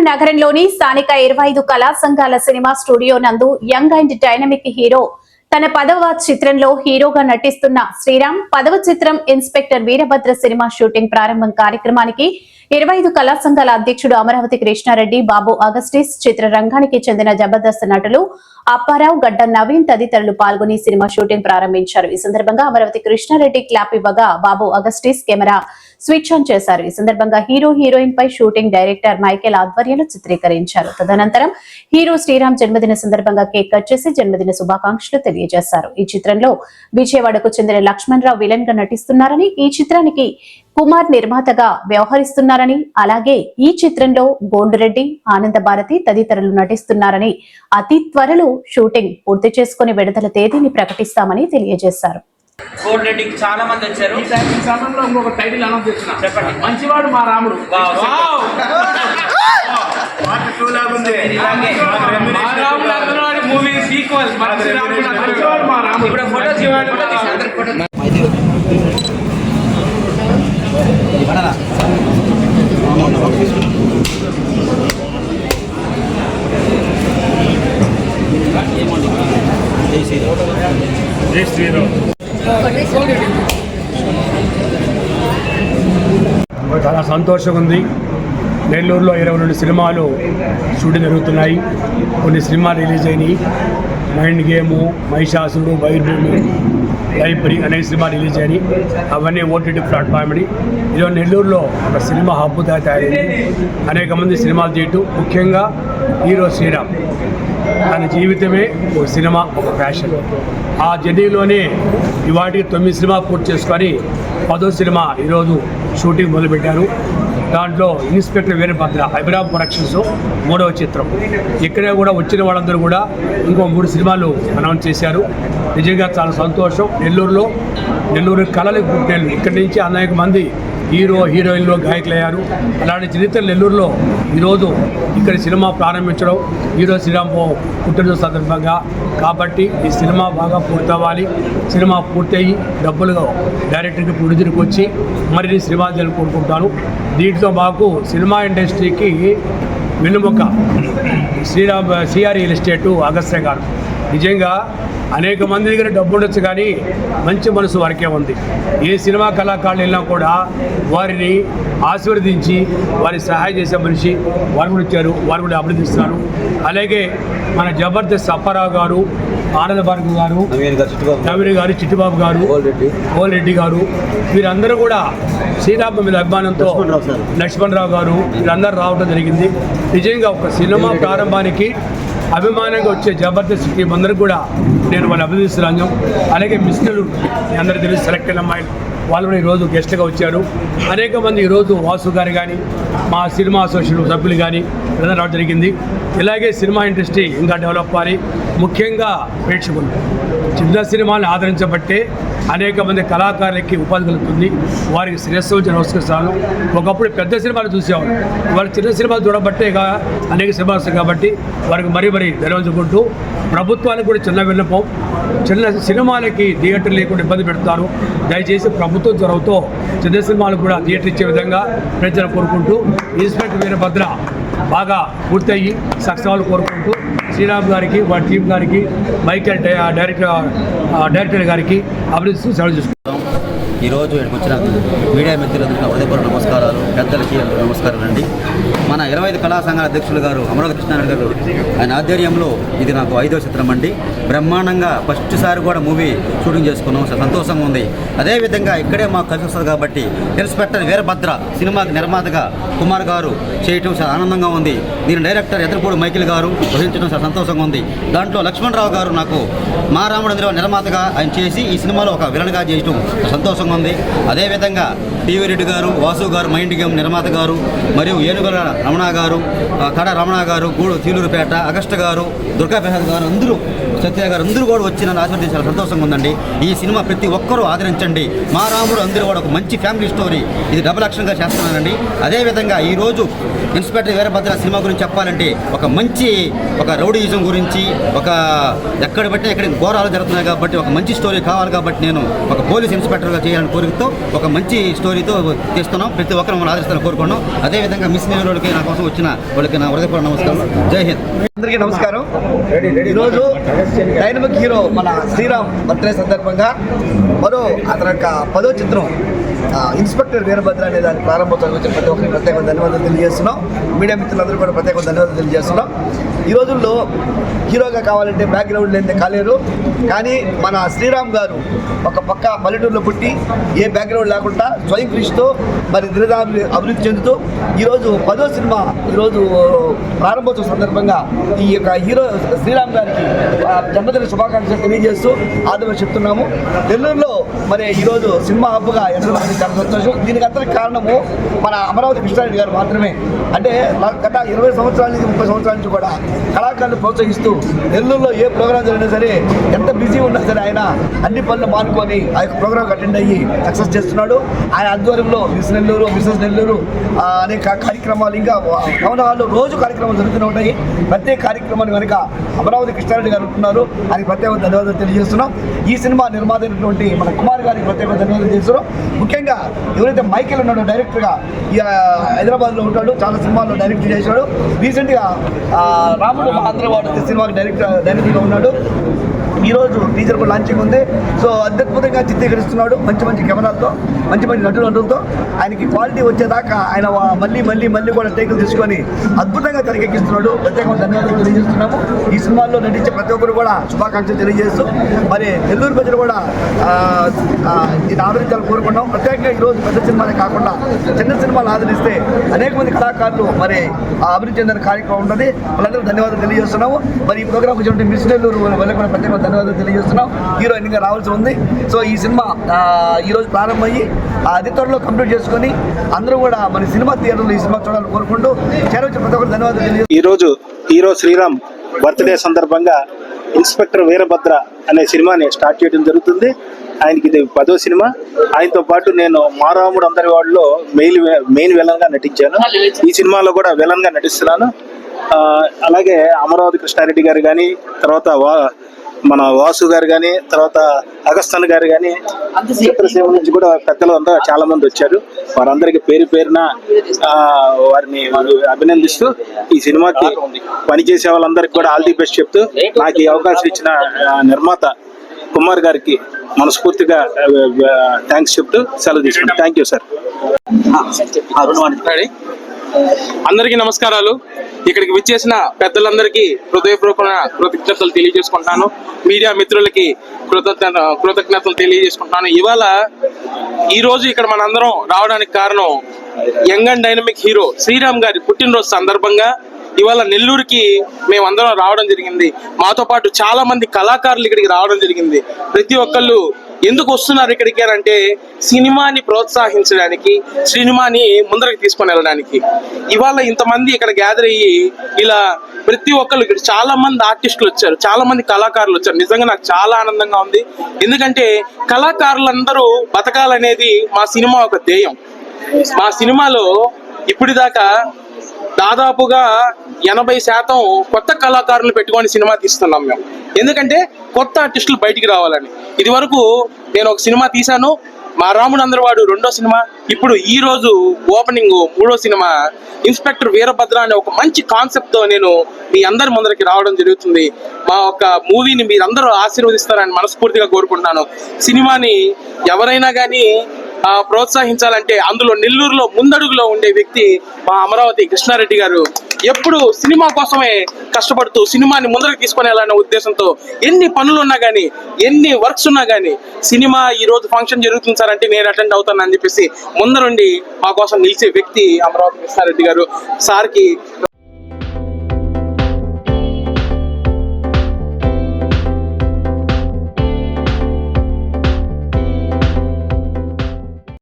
నెల్లూరు నగరంలోని స్థానిక ఇరవై ఐదు కళా సంఘాల సినిమా స్టూడియో నందు యంగ్ అండ్ డైనమిక్ హీరో తన పదవ చిత్రంలో హీరోగా నటిస్తున్న శ్రీరామ్ పదవ చిత్రం ఇన్స్పెక్టర్ వీరభద్ర సినిమా షూటింగ్ ప్రారంభం కార్యక్రమానికి ఇరవై ఐదు కళా సంఘాల అధ్యక్షుడు అమరావతి కృష్ణారెడ్డి బాబు అగస్టిస్ చిత్రరంగానికి చెందిన జబర్దస్త్ నటులు అప్పారావు గడ్డ నవీన్ తదితరులు పాల్గొని సినిమా షూటింగ్ ప్రారంభించారు. ఈ సందర్భంగా అమరావతి కృష్ణారెడ్డి క్లాప్ ఇవ్వగా బాబు అగస్టిస్ కెమెరా స్విచ్ ఆన్ చేశారు. ఈ సందర్భంగా హీరో హీరోయిన్ పై షూటింగ్ డైరెక్టర్ మైకేల్ ఆధ్వర్యంలో చిత్రీకరించారు. తదనంతరం హీరో శ్రీరామ్ జన్మదిన సందర్భంగా కేక్ కట్ చేసి జన్మదిన శుభాకాంక్షలు తెలియజేశారు. ఈ చిత్రంలో విజయవాడకు చెందిన లక్ష్మణ్ రావు విలన్గా నటిస్తున్నారని ఈ చిత్రానికి కుమార్ నిర్మాతగా వ్యవహరిస్తున్నారని అలాగే ఈ చిత్రంలో గోండురెడ్డి ఆనంద భారతి తదితరులు నటిస్తున్నారని అతి త్వరలో షూటింగ్ పూర్తి చేసుకుని విడుదల తేదీని ప్రకటిస్తామని తెలియజేశారు. చాలా మంది వచ్చారు. ఈ టై- ఈ సమయంలో ఇంకొక టైటిల్ అనౌన్స్ చేస్తున్నా. చెప్పండి. మంచివాడు మా రాముడు. ఇలాగే మా రాముడు అతను మూవీ సీక్వెల్ మంచివాడు మా రాముడు ఇప్పుడు ఫోటో తీయండి కూడా తీసి అందరికి ఫోటో చాలా సంతోషంగా ఉంది. నెల్లూరులో ఇరవై రెండు సినిమాలు షూటింగ్ జరుగుతున్నాయి. కొన్ని సినిమాలు రిలీజ్ అయినాయి. మైండ్ గేము మహిషాసుడు బైర్భూమి లైబ్రరీ అనే సినిమా రిలీజ్ అయినాయి. అవన్నీ ఓటీటీ ప్లాట్ఫామ్ అని ఈరోజు నెల్లూరులో ఒక సినిమా హబ్బుగా తయారైంది. అనేక మంది సినిమాలు తీయటం. ముఖ్యంగా హీరో శ్రీరామ్. తన జీవితమే ఒక సినిమా ఒక ఫ్యాషన్. ఆ జర్నీలోనే ఇవాటికి తొమ్మిది సినిమా పూర్తి చేసుకొని పదో సినిమా ఈరోజు షూటింగ్ మొదలుపెట్టారు. దాంట్లో ఇన్స్పెక్టర్ వీరభద్ర అభిరామ్ ప్రొడక్షన్స్ మూడవ చిత్రం. ఇక్కడే కూడా వచ్చిన వాళ్ళందరూ కూడా ఇంకో మూడు సినిమాలు అనౌన్స్ చేశారు. నిజంగా చాలా సంతోషం. నెల్లూరులో నెల్లూరు కళలకు పుట్టిన ఇక్కడి నుంచి అనేక మంది హీరో హీరోయిన్లు గాయకులయ్యారు. అలాంటి చరిత్ర నెల్లూరులో ఈరోజు ఇక్కడ సినిమా ప్రారంభించడం. హీరో శ్రీరామ్ పుట్టినరోజు సందర్భంగా. కాబట్టి ఈ సినిమా బాగా పూర్తవ్వాలి. సినిమా పూర్తయి డబ్బులుగా డైరెక్టర్కి ప్రొడ్యూసర్కి వచ్చి మరిన్ని సినిమాలు చేయాలని కోరుకుంటాను. దీంట్లో మాకు సినిమా ఇండస్ట్రీకి వెన్నుముక. Sriram CR real estate Agastya గారు. నిజంగా అనేక మంది దగ్గర డబ్బు ఉండొచ్చు కానీ మంచి మనసు వారికే ఉంది. ఏ సినిమా కళాకారులు వెళ్ళినా కూడా వారిని ఆశీర్వదించి వారికి సహాయం చేసే మనిషి వారు కూడా ఇచ్చారు వారు కూడా అభినందిస్తున్నారు అలాగే మన జబర్దస్త్ అప్పారావు గారు ఆనంద భార్గవ్ గారు నవీన్ గారు చిట్టిబాబు గారు. గోల్ రెడ్డి. గారు వీరందరూ కూడా శ్రీరామ మీద అభిమానంతో లక్ష్మణరావు గారు వీరందరూ రావడం జరిగింది. నిజంగా ఒక సినిమా ప్రారంభానికి అభిమానంగా వచ్చే జబర్దస్త్ టీం అందరూ కూడా నేను వాళ్ళు అభినందిస్తున్నాను. అలాగే మిస్టర్లు మీ అందరికీ తెలిసి సెలెక్ట్ అయిన అమ్మాయిలు. వాళ్ళు కూడా ఈరోజు గెస్ట్గా వచ్చారు. అనేక మంది ఈరోజు వాసు గారు కానీ మా సినిమా అసోసియేషన్ సభ్యులు కానీ అందరూ రావడం జరిగింది. ఇలాగే సినిమా ఇండస్ట్రీ ఇంకా డెవలప్ అవ్వాలి. ముఖ్యంగా ప్రేక్షకులు. చిన్న సినిమాలను ఆదరించబట్టే అనేక మంది కళాకారులకి ఉపాధి కలుగుతుంది. వారికి శ్రేయస్సు నమస్కరిస్తాను ఒకప్పుడు పెద్ద సినిమాలు చూసేవారు వారు చిన్న సినిమాలు చూడబట్టే అనేక సినిమాలు వస్తాయి కాబట్టి వారికి మరీ మరీ ధన్యవాదుకుంటూ ప్రభుత్వానికి కూడా చిన్న విన్నపం. చిన్న సినిమాలకి థియేటర్ లేకుండా ఇబ్బంది పెడతారు. దయచేసి ప్రభుత్వం చొరవతో చిన్న సినిమాలకు కూడా థియేటర్ ఇచ్చే విధంగా ప్రజలు కోరుకుంటూ ఇన్స్పెక్టర్ వీరభద్ర బాగా పూర్తయ్యి సక్సెస్ కోరుకుంటూ శ్రీరామ్ గారికి వారి టీం గారికి మైకేల్ డై- డైరెక్టర్ డైరెక్టర్ గారికి అభినందిస్తూ సెలవు చేసుకుంటాం ఈరోజు ఇక్కడికి వచ్చిన మీడియా మిత్రులందరికీ హృదయపూర్వక నమస్కారాలు పెద్దలకి నమస్కారం అండి మన ఇరవై ఐదు కళా సంఘాల అధ్యక్షులు గారు అమరావతి కృష్ణారెడ్డి గారు ఆయన ఆధ్వర్యంలో ఇది నాకు ఐదో చిత్రం అండి. బ్రహ్మాండంగా ఫస్ట్ సారి కూడా మూవీ షూటింగ్ చేసుకున్నాం. సంతోషంగా ఉంది. అదేవిధంగా ఇక్కడే మాకు కలిసి వస్తుంది కాబట్టి ఇన్స్పెక్టర్ వీరభద్ర సినిమాకి నిర్మాతగా కుమార్ గారు చేయటం చాలా ఆనందంగా ఉంది. దీని డైరెక్టర్ ఎదురుపూడి మైకిల్ గారు వహించడం చాలా సంతోషంగా ఉంది. దాంట్లో లక్ష్మణరావు గారు నాకు మా రాముడు నిర్మాతగా ఆయన చేసి ఈ సినిమాలో ఒక విలన్గా చేయటం సంతోషంగా ఉంది. అదేవిధంగా టీవీ రెడ్డి గారు వాసు గారు మైండ్ గేమ్ నిర్మాత గారు మరియు ఏనుగుల రమణ గారు కడ రమణ గారు గూడు తీలూరుపేట అగస్ట గారు దుర్గాప్రసాద్ గారు అందరూ సత్య గారు అందరూ కూడా వచ్చి నన్ను ఆశీర్వదించి సంతోషంగా ఉందండి. ఈ సినిమా ప్రతి ఒక్కరూ ఆదరించండి. మా రాముడు అందరూ కూడా ఒక మంచి ఫ్యామిలీ స్టోరీ. ఇది డబుల్ యాక్షన్గా చేస్తున్నానండి అదేవిధంగా ఈరోజు ఇన్స్పెక్టర్ వీరభద్ర సినిమా గురించి చెప్పాలంటే ఒక మంచి ఒక రౌడీయిజం గురించి ఒక ఎక్కడ బట్టి ఎక్కడ ఘోరాలు జరుగుతున్నాయి కాబట్టి ఒక మంచి స్టోరీ కావాలి కాబట్టి నేను ఒక పోలీస్ ఇన్స్పెక్టర్గా చేయాలని కోరికతో ఒక మంచి స్టోరీ ఫ్యామిలీతో తీస్తున్నాం ప్రతి ఒక్కరు మనం ఆదరిస్తారని కోరుకున్నాం అదేవిధంగా మిస్ వాళ్ళకి నా కోసం వచ్చిన వాళ్ళకి నా హృదయపూర్వక నమస్కారం జై హింద్. అందరికీ నమస్కారం. ఈరోజు డైనమిక్ హీరో మన శ్రీరామ్ బర్త్డే సందర్భంగా మరో అతని యొక్క పదో చిత్రం ఇన్స్పెక్టర్ వీరభద్ర అనే దాని ప్రారంభోత్సవం గురించి ప్రతి ఒక్కరికి ప్రత్యేక ధన్యవాదాలు తెలియజేస్తున్నాం. మీడియా మిత్రులందరూ కూడా ప్రత్యేక ధన్యవాదాలు తెలియజేస్తున్నాం. ఈ రోజుల్లో హీరోగా కావాలంటే బ్యాక్గ్రౌండ్ లేనిదే కాలేరు. కానీ మన శ్రీరామ్ గారు ఒక పక్క పల్లెటూరులో పుట్టి ఏ బ్యాక్గ్రౌండ్ లేకుండా స్వయం కృషితో మరి దినదారులు అభివృద్ధి చెందుతూ ఈరోజు పదో సినిమా ఈరోజు ప్రారంభోత్సవం సందర్భంగా ఈ యొక్క హీరో శ్రీరామ్ గారికి జన్మదిన శుభాకాంక్షలు తెలియజేస్తూ ఆదరణ చెప్తున్నాము. నెల్లూరులో మరి ఈరోజు సినిమా హబ్బుగా ఎదగడానికి చాలా సంతోషం దీనికి అంతటి కారణము మన అమరావతి కృష్ణారెడ్డి గారు మాత్రమే. అంటే గత ఇరవై సంవత్సరాల నుంచి ముప్పై సంవత్సరాల నుంచి కూడా కళాకారులు ప్రోత్సహిస్తూ నెల్లూరులో ఏ ప్రోగ్రాం జరిగినా సరే ఎంత బిజీ ఉన్నా సరే ఆయన అన్ని పనులు మానుకొని ఆ యొక్క ప్రోగ్రామ్ అటెండ్ అయ్యి సక్సెస్ చేస్తున్నాడు. ఆయన ఆధ్వర్యంలో మిస్ నెల్లూరు మిస్సెస్ నెల్లూరు అనేక కార్యక్రమాలు ఇంకా భవన హాల్లో రోజు కార్యక్రమాలు జరుగుతూనే ఉంటాయి. ప్రత్యేక కార్యక్రమాన్ని కనుక అమరావతి కృష్ణారెడ్డి గారు ఉంటున్నారు. ఆయనకి ప్రత్యేక ధన్యవాదాలు తెలియజేస్తున్నాం. ఈ సినిమా నిర్మాత అయినటువంటి మన కుమార్ గారికి ప్రత్యేక ధన్యవాదాలు తెలియజేస్తున్నాం. ముఖ్యంగా ఎవరైతే మైకేల్ ఉన్నాడో డైరెక్టర్గా హైదరాబాద్లో ఉంటాడు చాలా సినిమాల్లో డైరెక్ట్ చేశాడు. రీసెంట్గా రాముడు ఆంధ్రవాడు సినిమాకి డైరెక్టర్ డైరెక్టర్గా ఉన్నాడు. ఈరోజు టీజర్ కూడా లాంచింగ్ ఉంది. సో అద్భుతంగా చిత్రీకరిస్తున్నాడు. మంచి మంచి కెమెరాలతో మంచి మంచి నటులు నటులతో. ఆయనకి క్వాలిటీ వచ్చేదాకా ఆయన మళ్ళీ మళ్ళీ మళ్ళీ కూడా టేకులు తీసుకొని అద్భుతంగా తెరకెక్కిస్తున్నాడు. ప్రత్యేకంగా ధన్యవాదాలు తెలియజేస్తున్నాము. ఈ సినిమాల్లో నటించే ప్రతి ఒక్కరు కూడా శుభాకాంక్షలు తెలియజేస్తూ మరి నెల్లూరు ప్రజలు కూడా ఆ, ఆదరించాలని కోరుకున్నాం ప్రత్యేకంగా ఈరోజు పెద్ద సినిమాలే కాకుండా చిన్న సినిమాలు ఆదరిస్తే అనేక మంది కళాకారులు మరి అభివృద్ధి చెందిన కార్యక్రమం ఉంటుంది వాళ్ళందరూ ధన్యవాదాలు తెలియజేస్తున్నాము. మరి ఈ ప్రోగ్రామ్ వచ్చినటువంటి మిస్ నెల్లూరు వాళ్ళకి కూడా ప్రత్యేక ధన్యవాదాలు తెలియజేస్తున్నాం. హీరోయిన్గా రావాల్సి ఉంది. సో ఈ సినిమా ఈరోజు ప్రారంభమయ్యి ఆ, అతి త్వరలో కంప్లీట్ చేసుకొని అందరూ కూడా మన సినిమా థియేటర్లో ఈ సినిమా చూడాలని కోరుకుంటూ చేరవచ్చిన ప్రతి ఒక్కరు ధన్యవాదాలు తెలియజేస్తాం ఈరోజు హీరో శ్రీరామ్ బర్త్డే సందర్భంగా ఇన్స్పెక్టర్ వీరభద్ర అనే సినిమాని స్టార్ట్ చేయడం జరుగుతుంది. ఆయనకి ఇది పదో సినిమా. ఆయనతో పాటు నేను మారాముడు అందరి వాడిలో మెయిన్ మెయిన్ విలన్గా నటించాను. ఈ సినిమాలో కూడా విలన్గా నటిస్తున్నాను అలాగే అమరావతి కృష్ణారెడ్డి గారు కానీ తర్వాత వా మన వాసు గారు కానీ తర్వాత అగస్తన్ గారు కానీ చిత్రసీమ నుంచి కూడా పెద్దలు అంతా చాలా మంది వచ్చారు. వారందరికీ పేరు పేరున వారిని అభినందిస్తూ ఈ సినిమాకి పనిచేసే వాళ్ళందరికీ కూడా ఆల్ ది బెస్ట్ చెప్తూ నాకు ఈ అవకాశం ఇచ్చిన నిర్మాత కుమార్ గారికి మనస్ఫూర్తిగా థ్యాంక్స్ చెప్తూ సెలవు తీసుకుంటాం థ్యాంక్ యూ సార్ అందరికీ నమస్కారాలు. ఇక్కడికి విచ్చేసిన పెద్దలందరికీ హృదయపూర్వక కృతజ్ఞతలు తెలియజేసుకుంటాను. మీడియా మిత్రులకి కృతజ్ఞత కృతజ్ఞతలు తెలియజేసుకుంటున్నాను ఇవాళ ఈ రోజు ఇక్కడ మనందరం రావడానికి కారణం young and dynamic hero Sriram గారి పుట్టినరోజు సందర్భంగా ఇవాళ నెల్లూరుకి మేమందరం రావడం జరిగింది. మాతో పాటు చాలా మంది కళాకారులు ఇక్కడికి రావడం జరిగింది. ప్రతి ఒక్కళ్ళు ఎందుకు వస్తున్నారు ఇక్కడికి అని అంటే సినిమాని ప్రోత్సహించడానికి సినిమాని ముందరకు తీసుకొని వెళ్ళడానికి. ఇవాళ ఇంతమంది ఇక్కడ గ్యాదర్ అయ్యి ఇలా ప్రతి ఒక్కళ్ళు ఇక్కడ చాలా మంది ఆర్టిస్టులు వచ్చారు చాలా మంది కళాకారులు వచ్చారు. నిజంగా నాకు చాలా ఆనందంగా ఉంది. ఎందుకంటే కళాకారులందరూ బతకాలనేది మా సినిమా ఒక ధ్యేయం. మా సినిమాలో ఇప్పటిదాకా దాదాపుగా ఎనభై శాతం కొత్త కళాకారులు పెట్టుకొని సినిమా తీస్తున్నాం మేము. ఎందుకంటే కొత్త ఆర్టిస్టులు బయటికి రావాలని. ఇది వరకు నేను ఒక సినిమా తీశాను మా రాముడు అందరవాడు రెండో సినిమా ఇప్పుడు ఈ రోజు ఓపెనింగ్ మూడో సినిమా ఇన్స్పెక్టర్ వీరభద్ర అనే ఒక మంచి కాన్సెప్ట్తో నేను మీ అందరి ముందరికి రావడం జరుగుతుంది. మా ఒక మూవీని మీరందరూ ఆశీర్వదిస్తారని మనస్ఫూర్తిగా కోరుకుంటున్నాను. సినిమాని ఎవరైనా కానీ ప్రోత్సహించాలంటే అందులో నెల్లూరులో ముందడుగులో ఉండే వ్యక్తి మా అమరావతి కృష్ణారెడ్డి గారు ఎప్పుడు సినిమా కోసమే కష్టపడుతూ సినిమాని ముందరకు తీసుకొని వెళ్ళాలనే ఉద్దేశంతో ఎన్ని పనులు ఉన్నా కానీ ఎన్ని వర్క్స్ ఉన్నా కానీ సినిమా ఈ రోజు ఫంక్షన్ జరుగుతుంది సార్ అంటే నేను అటెండ్ అవుతాను అని చెప్పేసి ముందరుండి మా కోసం నిలిచే వ్యక్తి అమరావతి కృష్ణారెడ్డి గారు. సార్కి